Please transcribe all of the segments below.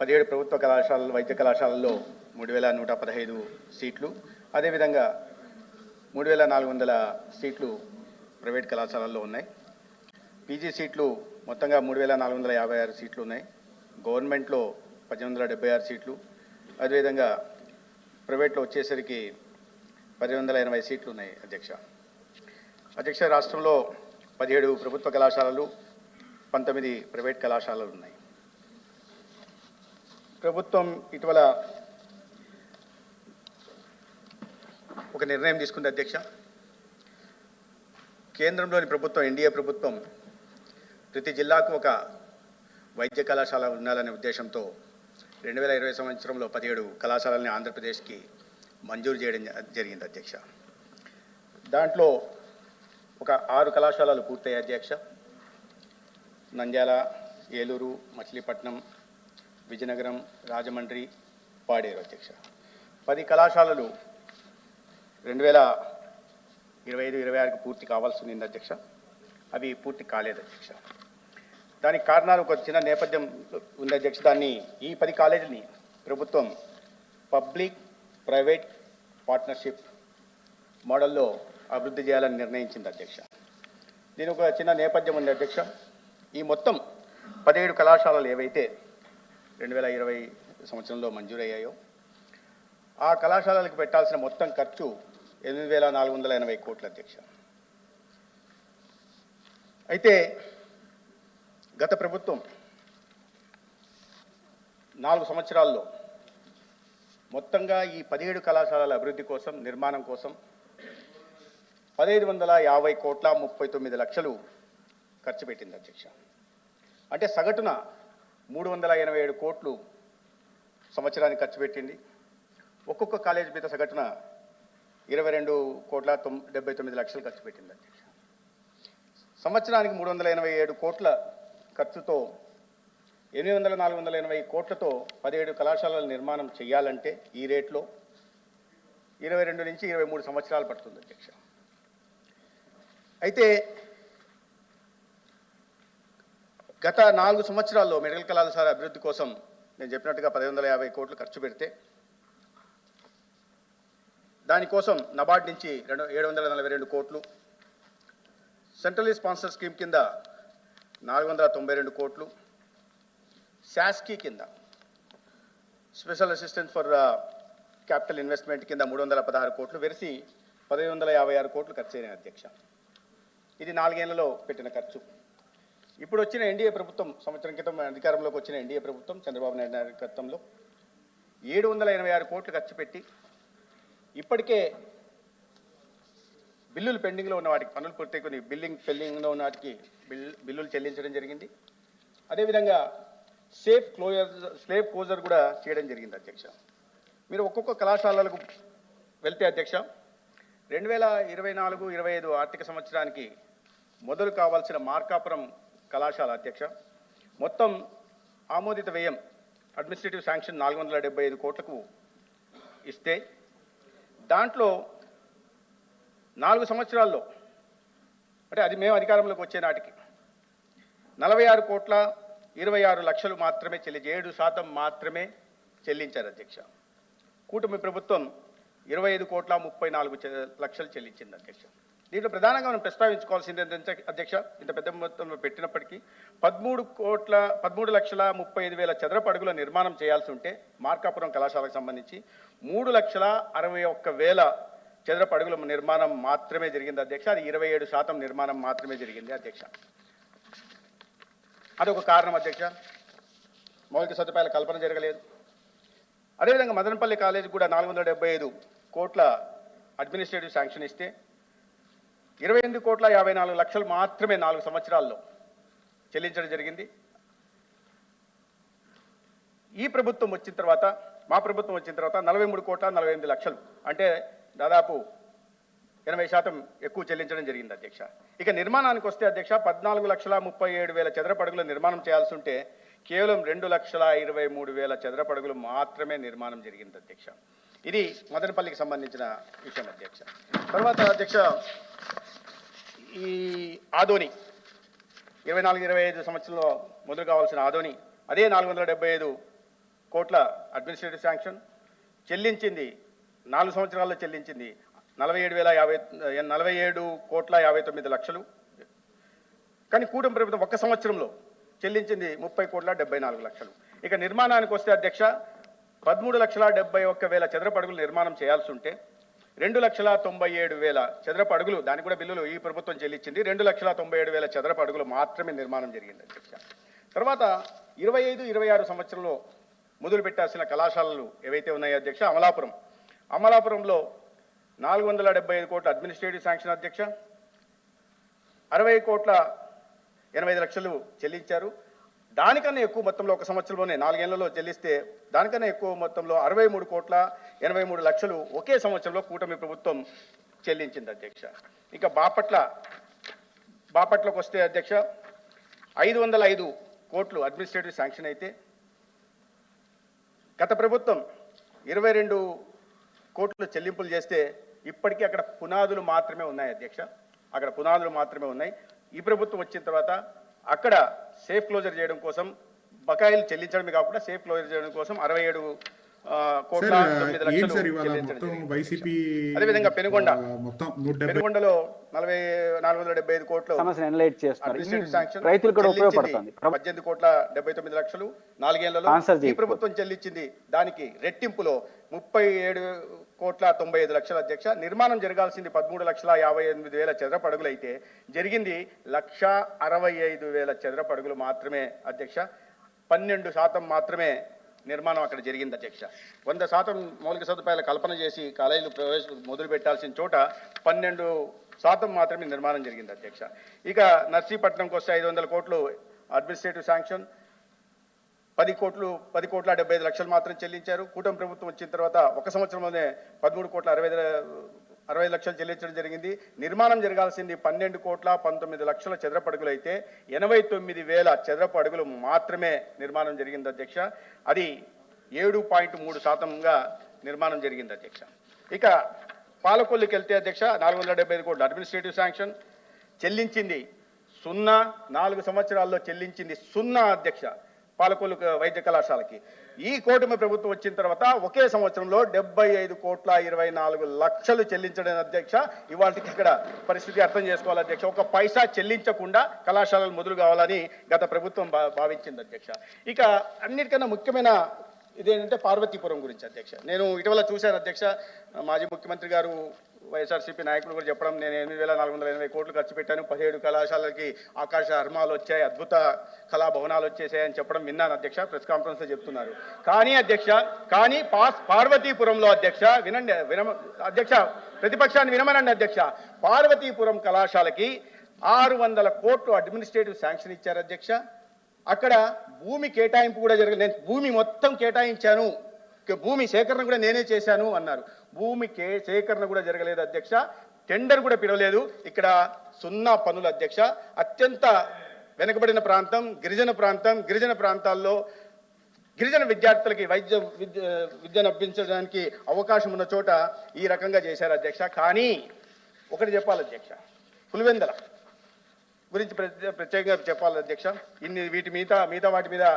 పదిహేడు ప్రభుత్వ కళాశాల వైద్య కళాశాలల్లో మూడు వేల నూట పదహైదు సీట్లు. అదేవిధంగా మూడు వేల నాలుగు వందల సీట్లు ప్రైవేట్ కళాశాలల్లో ఉన్నాయి. పీజీ సీట్లు మొత్తంగా మూడు వేల నాలుగు వందల యాభై ఆరు సీట్లు ఉన్నాయి. గవర్నమెంట్లో పద్దెనిమిది వందల డెబ్బై ఆరు సీట్లు. అదేవిధంగా ప్రైవేట్లో వచ్చేసరికి పదిహేను వందల ఎనభై సీట్లు ఉన్నాయి అధ్యక్ష. అధ్యక్ష రాష్ట్రంలో పదిహేడు ప్రభుత్వ కళాశాలలు పంతొమ్మిది ప్రైవేట్ కళాశాలలు ఉన్నాయి. ప్రభుత్వం ఇటీవల ఒక నిర్ణయం తీసుకుంది అధ్యక్ష. కేంద్రంలోని ప్రభుత్వం ఎన్డీఏ ప్రభుత్వం ప్రతి జిల్లాకు ఒక వైద్య కళాశాల ఉండాలనే ఉద్దేశంతో రెండు వేల ఇరవై సంవత్సరంలో పదిహేడు కళాశాలని ఆంధ్రప్రదేశ్కి మంజూరు చేయడం జరిగింది అధ్యక్ష. దాంట్లో ఒక ఆరు కళాశాలలు పూర్తయ్యాయి అధ్యక్ష. నంద్యాల ఏలూరు మచిలీపట్నం విజయనగరం రాజమండ్రి పాడేరు అధ్యక్ష. పది కళాశాలలు రెండు వేల ఇరవై ఐదు ఇరవై ఆరుకి పూర్తి కావాల్సి ఉంది అధ్యక్ష. అవి పూర్తి కాలేదు అధ్యక్ష. దానికి కారణాలు ఒక చిన్న నేపథ్యం ఉంది అధ్యక్ష. దాన్ని ఈ పది కాలేజీని ప్రభుత్వం పబ్లిక్ ప్రైవేట్ పార్ట్నర్షిప్ మోడల్లో అభివృద్ధి చేయాలని నిర్ణయించింది అధ్యక్ష. దీని ఒక చిన్న నేపథ్యం ఉంది అధ్యక్ష. ఈ మొత్తం పదిహేడు కళాశాలలు ఏవైతే రెండు వేల ఇరవై సంవత్సరంలో మంజూరయ్యాయో. ఆ కళాశాలలకు పెట్టాల్సిన మొత్తం ఖర్చు ఎనిమిది వేల నాలుగు వందల ఎనభై కోట్ల అధ్యక్ష. అయితే గత ప్రభుత్వం నాలుగు సంవత్సరాల్లో మొత్తంగా ఈ పదిహేడు కళాశాలల అభివృద్ధి కోసం నిర్మాణం కోసం పదహైదు వందల యాభై కోట్ల ముప్పై తొమ్మిది లక్షలు ఖర్చు పెట్టింది అధ్యక్ష. అంటే సగటున మూడు వందల ఎనభై ఏడు కోట్లు సంవత్సరానికి ఖర్చు పెట్టింది. ఒక్కొక్క కాలేజ్ మీద సగటున ఇరవై రెండు కోట్ల తొమ్ డెబ్బై తొమ్మిది లక్షలు ఖర్చు పెట్టింది అధ్యక్ష. సంవత్సరానికి మూడు వందల ఎనభై ఏడు కోట్ల ఖర్చుతో ఎనిమిది వందల నాలుగు వందల ఎనభై కోట్లతో పదిహేడు కళాశాలల నిర్మాణం చేయాలంటే ఈ రేట్లో ఇరవై రెండు నుంచి ఇరవై మూడు సంవత్సరాలు పడుతుంది అధ్యక్ష. అయితే గత నాలుగు సంవత్సరాల్లో మెడికల్ కళాశాల అభివృద్ధి కోసం నేను చెప్పినట్టుగా పది వందల యాభై కోట్లు ఖర్చు పెడితే దానికోసం నబార్డ్ నుంచి రెండు ఏడు వందల నలభై రెండు కోట్లు సెంట్రల్ స్పాన్సర్ స్కీమ్ కింద నాలుగు వందల తొంభై రెండు కోట్లు శాస్కీ కింద special assistance for capital investment కింద మూడు వందల పదహారు కోట్లు వెరిసి పదిహేను వందల యాభై ఆరు కోట్లు ఖర్చు అయినాయి అధ్యక్ష. ఇది నాలుగేళ్ళలో పెట్టిన ఖర్చు. ఇప్పుడు వచ్చిన ఎన్డీఏ ప్రభుత్వం సంవత్సరం క్రితం అధికారంలోకి వచ్చిన ఎన్డీఏ ప్రభుత్వం చంద్రబాబు నాయుడు నాయకత్వంలో ఏడు వందల ఎనభై ఆరు కోట్లు ఖర్చు పెట్టి ఇప్పటికే బిల్లులు పెండింగ్లో ఉన్న వాటికి పనులు పూర్తి కొన్ని బిల్లింగ్ పెండింగ్లో ఉన్న వాటికి బిల్ బిల్లులు చెల్లించడం జరిగింది. అదేవిధంగా సేఫ్ క్లోజర్ స్లేఫ్ క్లోజర్ కూడా చేయడం జరిగింది అధ్యక్ష. మీరు ఒక్కొక్క కళాశాలలకు వెళ్తే అధ్యక్ష రెండు వేల ఇరవై నాలుగు ఇరవై ఐదు ఆర్థిక సంవత్సరానికి మొదలు కావాల్సిన మార్కాపురం కళాశాల అధ్యక్ష. మొత్తం ఆమోదిత వ్యయం అడ్మినిస్ట్రేటివ్ శాంక్షన్ నాలుగు వందల డెబ్బై ఐదు కోట్లకు ఇస్తే దాంట్లో నాలుగు సంవత్సరాల్లో అంటే అది మేము అధికారంలోకి వచ్చే నాటికి నలభై ఆరు కోట్ల ఇరవై ఆరు లక్షలు మాత్రమే చెల్లి ఏడు శాతం మాత్రమే చెల్లించారు అధ్యక్ష. కూటమి ప్రభుత్వం ఇరవై ఐదు కోట్ల ముప్పై నాలుగు లక్షలు చెల్లించింది అధ్యక్ష. దీంట్లో ప్రధానంగా మనం ప్రస్తావించుకోవాల్సింది ఏంటంటే అధ్యక్ష ఇంత పెద్ద మొత్తంలో పెట్టినప్పటికీ పదమూడు కోట్ల పదమూడు లక్షల ముప్పై ఐదు వేల చదరపు అడుగుల నిర్మాణం చేయాల్సి ఉంటే మార్కాపురం కళాశాలకు సంబంధించి మూడు లక్షల అరవై ఒక్క వేల చదరపు అడుగుల నిర్మాణం మాత్రమే జరిగింది అధ్యక్ష. అది ఇరవై ఏడు శాతం నిర్మాణం మాత్రమే జరిగింది అధ్యక్ష. అదొక కారణం అధ్యక్ష. మౌలిక సదుపాయాల కల్పన జరగలేదు. అదేవిధంగా మదనపల్లి కాలేజీ కూడా నాలుగు వందల డెబ్బై ఐదు కోట్ల అడ్మినిస్ట్రేటివ్ శాంక్షన్ ఇస్తే ఇరవై ఎనిమిది కోట్ల యాభై నాలుగు లక్షలు మాత్రమే నాలుగు సంవత్సరాల్లో చెల్లించడం జరిగింది. ఈ ప్రభుత్వం వచ్చిన తర్వాత మా ప్రభుత్వం వచ్చిన తర్వాత నలభై మూడు కోట్ల నలభై ఎనిమిది లక్షలు అంటే దాదాపు ఎనభై శాతం ఎక్కువ చెల్లించడం జరిగింది అధ్యక్ష. ఇక నిర్మాణానికి వస్తే అధ్యక్ష పద్నాలుగు లక్షల ముప్పై ఏడు వేల చదరపడుగుల నిర్మాణం చేయాల్సి ఉంటే కేవలం రెండు లక్షల ఇరవై మూడు వేల చదరపడుగులు మాత్రమే నిర్మాణం జరిగింది అధ్యక్ష. ఇది మదనపల్లికి సంబంధించిన విషయం అధ్యక్ష. తర్వాత అధ్యక్ష ఈ ఆదోని ఇరవై నాలుగు ఇరవై ఐదు సంవత్సరంలో మొదలు కావాల్సిన ఆదోని అదే నాలుగు వందల డెబ్బై ఐదు కోట్ల అడ్మినిస్ట్రేటివ్ శాంక్షన్ చెల్లించింది నాలుగు సంవత్సరాల్లో చెల్లించింది నలభై ఏడు వేల యాభై నలభై ఏడు కోట్ల యాభై తొమ్మిది లక్షలు. కానీ కూటమి ప్రభుత్వం ఒక్క సంవత్సరంలో చెల్లించింది ముప్పై కోట్ల డెబ్బై నాలుగు లక్షలు. ఇక నిర్మాణానికి వస్తే అధ్యక్ష పదమూడు లక్షల డెబ్బై ఒక్క వేల చదరపు అడుగులు నిర్మాణం చేయాల్సి ఉంటే రెండు లక్షల తొంభై ఏడు వేల చదరపు అడుగులు దానికి కూడా బిల్లులు ఈ ప్రభుత్వం చెల్లించింది. రెండు లక్షల తొంభై ఏడు వేల చదరపు అడుగులు మాత్రమే నిర్మాణం జరిగింది అధ్యక్ష తర్వాత ఇరవై ఐదు ఇరవై ఆరు సంవత్సరంలో మొదలు పెట్టాల్సిన కళాశాలలు ఏవైతే ఉన్నాయో అధ్యక్ష అమలాపురం. అమలాపురంలో నాలుగు వందల డెబ్బై ఐదు కోట్ల అడ్మినిస్ట్రేటివ్ శాంక్షన్ అధ్యక్ష అరవై కోట్ల ఎనభై ఐదు లక్షలు చెల్లించారు. దానికన్నా ఎక్కువ మొత్తంలో ఒక సంవత్సరంలోనే నాలుగేళ్ళలో చెల్లిస్తే దానికన్నా ఎక్కువ మొత్తంలో అరవై మూడు కోట్ల ఎనభై మూడు లక్షలు ఒకే సంవత్సరంలో కూటమి ప్రభుత్వం చెల్లించింది అధ్యక్ష. ఇంకా బాపట్ల బాపట్లకు వస్తే అధ్యక్ష ఐదు వందల ఐదు కోట్లు అడ్మినిస్ట్రేటివ్ శాంక్షన్ అయితే గత ప్రభుత్వం ఇరవై రెండు కోట్లు చెల్లింపులు చేస్తే ఇప్పటికీ అక్కడ పునాదులు మాత్రమే ఉన్నాయి అధ్యక్ష. అక్కడ పునాదులు మాత్రమే ఉన్నాయి. ఈ ప్రభుత్వం వచ్చిన తర్వాత అక్కడ సేఫ్ క్లోజర్ చేయడం కోసం బకాయిలు చెల్లించడమే కాకుండా సేఫ్ క్లోజర్ చేయడం కోసం అరవై ఏడు కోట్ల తొమ్మిది లక్షలు అదేవిధంగా పెనుగొండ. పెనుగొండలో నలభై నాలుగు వందల డెబ్బై ఐదు కోట్లు కూడా ఉపయోగపడుతుంది. పద్దెనిమిది కోట్ల డెబ్బై తొమ్మిది లక్షలు. నాలుగేళ్ళలో ఈ. ప్రభుత్వం చెల్లించింది. దానికి రెట్టింపులో ముప్పై ఏడు కోట్ల తొంభై ఐదు లక్షల అధ్యక్ష. నిర్మాణం జరగాల్సింది పదమూడు లక్షల యాభై ఎనిమిది వేల చదరపడుగులు అయితే జరిగింది లక్ష అరవై ఐదు వేల చదరపడుగులు మాత్రమే అధ్యక్ష. పన్నెండు శాతం మాత్రమే నిర్మాణం అక్కడ జరిగింది అధ్యక్ష. వంద శాతం మౌలిక సదుపాయాల కల్పన చేసి కాలేజీలు ప్రవేశ మొదలు పెట్టాల్సిన చోట పన్నెండు శాతం మాత్రమే నిర్మాణం జరిగింది అధ్యక్ష. ఇక నర్సీపట్నంకి వస్తే ఐదు వందల కోట్లు అడ్మినిస్ట్రేటివ్ శాంక్షన్ పది కోట్లు పది కోట్ల డెబ్బై ఐదు లక్షలు మాత్రం చెల్లించారు. కూటమి ప్రభుత్వం వచ్చిన తర్వాత ఒక సంవత్సరంలోనే పదమూడు కోట్ల అరవై అరవై లక్షలు చెల్లించడం జరిగింది. నిర్మాణం జరగాల్సింది పన్నెండు కోట్ల పంతొమ్మిది లక్షల చదరపు అడుగులు అయితే ఎనభై తొమ్మిది వేల చదరపు అడుగులు మాత్రమే నిర్మాణం జరిగింది అధ్యక్ష. అది ఏడు పాయింట్ మూడు శాతంగా నిర్మాణం జరిగింది అధ్యక్ష. ఇక పాలకొల్లుకి వెళ్తే అధ్యక్ష నాలుగు వందల డెబ్బై ఐదు కోట్లు అడ్మినిస్ట్రేటివ్ శాంక్షన్ చెల్లించింది సున్నా నాలుగు సంవత్సరాల్లో చెల్లించింది సున్నా అధ్యక్ష. పాలకొల్లు వైద్య కళాశాలకి. ఈ కూటమి ప్రభుత్వం వచ్చిన తర్వాత ఒకే సంవత్సరంలో డెబ్బై ఐదు కోట్ల ఇరవై నాలుగు లక్షలు చెల్లించడం అధ్యక్ష ఇవాళకి ఇక్కడ పరిస్థితి అర్థం చేసుకోవాలి అధ్యక్ష. ఒక పైసా చెల్లించకుండా కళాశాలలు మొదలు కావాలని గత ప్రభుత్వం భా- భావించింది అధ్యక్ష. ఇక అన్నిటికన్నా ముఖ్యమైన ఇదేంటంటే పార్వతీపురం గురించి అధ్యక్ష. నేను ఇటీవల చూశాను అధ్యక్ష. మాజీ ముఖ్యమంత్రి గారు వైఎస్ఆర్సీపీ నాయకులు కూడా చెప్పడం నేను ఎనిమిది వేల నాలుగు వందల ఎనభై కోట్లు ఖర్చు పెట్టాను. పదిహేడు కళాశాలకి ఆకాశ హర్మాలు వచ్చాయి అద్భుత కళా భవనాలు వచ్చేసాయని చెప్పడం విన్నాను అధ్యక్ష. ప్రెస్ కాన్ఫరెన్స్లో చెప్తున్నారు. కానీ అధ్యక్ష కానీ పాస్ పార్వతీపురంలో అధ్యక్ష వినండి వినమ అధ్యక్ష ప్రతిపక్షాన్ని వినమనండి అధ్యక్ష. పార్వతీపురం కళాశాలకి ఆరు వందల కోట్లు అడ్మినిస్ట్రేటివ్ శాంక్షన్ ఇచ్చారు అధ్యక్ష. అక్కడ భూమి కేటాయింపు కూడా జరగలేదు నేను భూమి మొత్తం కేటాయించాను. భూమి సేకరణ కూడా నేనే చేశాను అన్నారు. భూమి కే సేకరణ కూడా జరగలేదు అధ్యక్ష. టెండర్ కూడా పిలవలేదు. ఇక్కడ సున్నా పనులు అధ్యక్ష. అత్యంత వెనుకబడిన ప్రాంతం గిరిజన ప్రాంతం. గిరిజన ప్రాంతాల్లో గిరిజన విద్యార్థులకి వైద్య విద్య విద్యను అభ్యసించడానికి అవకాశం ఉన్న చోట ఈ రకంగా చేశారు అధ్యక్ష. కానీ ఒకటి చెప్పాలి అధ్యక్ష. పులివెందల. గురించి ప్రత్యే- ప్రత్యేకంగా చెప్పాలి అధ్యక్ష. ఇన్ని వీటి మిగతా మిగతా వాటి మీద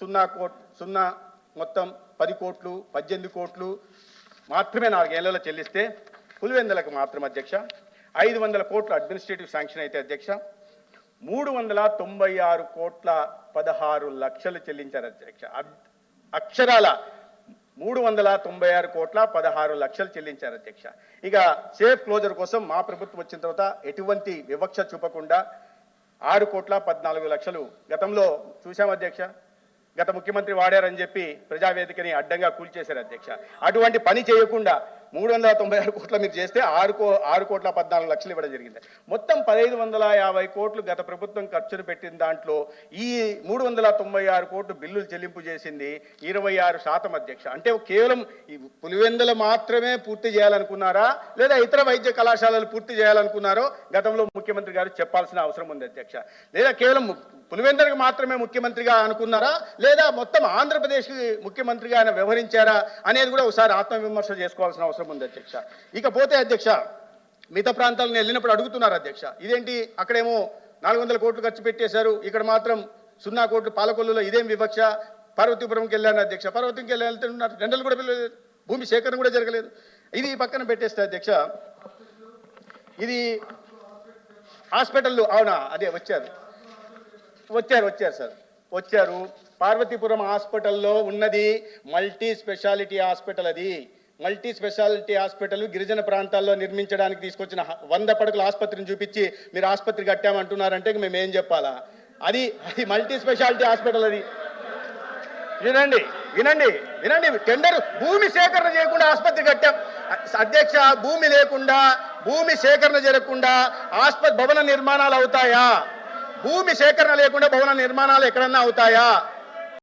సున్నా కోట్ సున్నా మొత్తం పది కోట్లు పద్దెనిమిది కోట్లు మాత్రమే నాలుగేళ్ళలో చెల్లిస్తే పులివెందులకు మాత్రం అధ్యక్ష. ఐదు వందల కోట్ల అడ్మినిస్ట్రేటివ్ శాంక్షన్ అయితే అధ్యక్ష. మూడు వందల తొంభై ఆరు కోట్ల పదహారు లక్షలు చెల్లించారు అధ్యక్ష. అక్షరాల మూడు వందల తొంభై ఆరు కోట్ల పదహారు లక్షలు చెల్లించారు అధ్యక్ష. ఇక సేఫ్ క్లోజర్ కోసం మా ప్రభుత్వం వచ్చిన తర్వాత ఎటువంటి వివక్ష చూపకుండా ఆరు కోట్ల పద్నాలుగు లక్షలు గతంలో చూశాం అధ్యక్ష. గత ముఖ్యమంత్రి వాడారని చెప్పి ప్రజావేదికని అడ్డంగా కూల్చేశారు అధ్యక్ష. అటువంటి పని చేయకుండా మూడు వందల తొంభై ఆరు కోట్ల మీరు చేస్తే ఆరు కో ఆరు కోట్ల పద్నాలుగు లక్షలు ఇవ్వడం జరిగింది. మొత్తం పదహైదు వందల యాభై కోట్లు గత ప్రభుత్వం ఖర్చును పెట్టిన దాంట్లో ఈ మూడు వందల తొంభై ఆరు కోట్లు బిల్లులు చెల్లింపు చేసింది ఇరవై ఆరు శాతం అధ్యక్ష. అంటే కేవలం ఈ పులివెందులు మాత్రమే పూర్తి చేయాలనుకున్నారా? లేదా ఇతర వైద్య కళాశాలలు పూర్తి చేయాలనుకున్నారో? గతంలో ముఖ్యమంత్రి గారు చెప్పాల్సిన అవసరం ఉంది అధ్యక్ష. లేదా కేవలం ము- పులివెందులకు మాత్రమే ముఖ్యమంత్రిగా అనుకున్నారా? లేదా మొత్తం ఆంధ్రప్రదేశ్కి ముఖ్యమంత్రిగా ఆయన వ్యవహరించారా? అనేది కూడా ఒకసారి ఆత్మవిమర్శ చేసుకోవాల్సిన అవసరం ఉంది అధ్యక్ష. ఇకపోతే అధ్యక్ష మిగతా ప్రాంతాలను వెళ్ళినప్పుడు అడుగుతున్నారు అధ్యక్ష. ఇదేంటి? అక్కడేమో నాలుగు వందల కోట్లు ఖర్చు పెట్టేశారు. ఇక్కడ మాత్రం సున్నా కోట్లు పాలకొల్లులో ఇదేం వివక్ష? పార్వతీపురంకి వెళ్ళాను అధ్యక్ష. పార్వతీకి వెళ్ళి వెళ్తున్నారు. రెండలు కూడా పిల్లలేదు భూమి సేకరణ కూడా జరగలేదు. ఇది పక్కన పెట్టేస్తే అధ్యక్ష ఇది హాస్పిటల్ అవునా? అదే వచ్చారు. వచ్చారు వచ్చారు సార్. వచ్చారు. పార్వతీపురం హాస్పిటల్లో ఉన్నది మల్టీ స్పెషాలిటీ హాస్పిటల్ అది. మల్టీ స్పెషాలిటీ హాస్పిటల్ గిరిజన ప్రాంతాల్లో నిర్మించడానికి తీసుకొచ్చిన వంద పడకల ఆసుపత్రిని చూపించి మీరు ఆసుపత్రి కట్టామంటున్నారంటే మేము ఏం చెప్పాలా? అది అది మల్టీ స్పెషాలిటీ హాస్పిటల్ అది. వినండి వినండి వినండి. టెండర్ భూమి సేకరణ చేయకుండా ఆసుపత్రి కట్టాం. అధ్యక్ష భూమి లేకుండా భూమి సేకరణ జరగకుండా ఆసుపత్రి భవన నిర్మాణాలు అవుతాయా? భూమి సేకరణ లేకుండా భవన నిర్మాణాలు ఎక్కడన్నా అవుతాయా?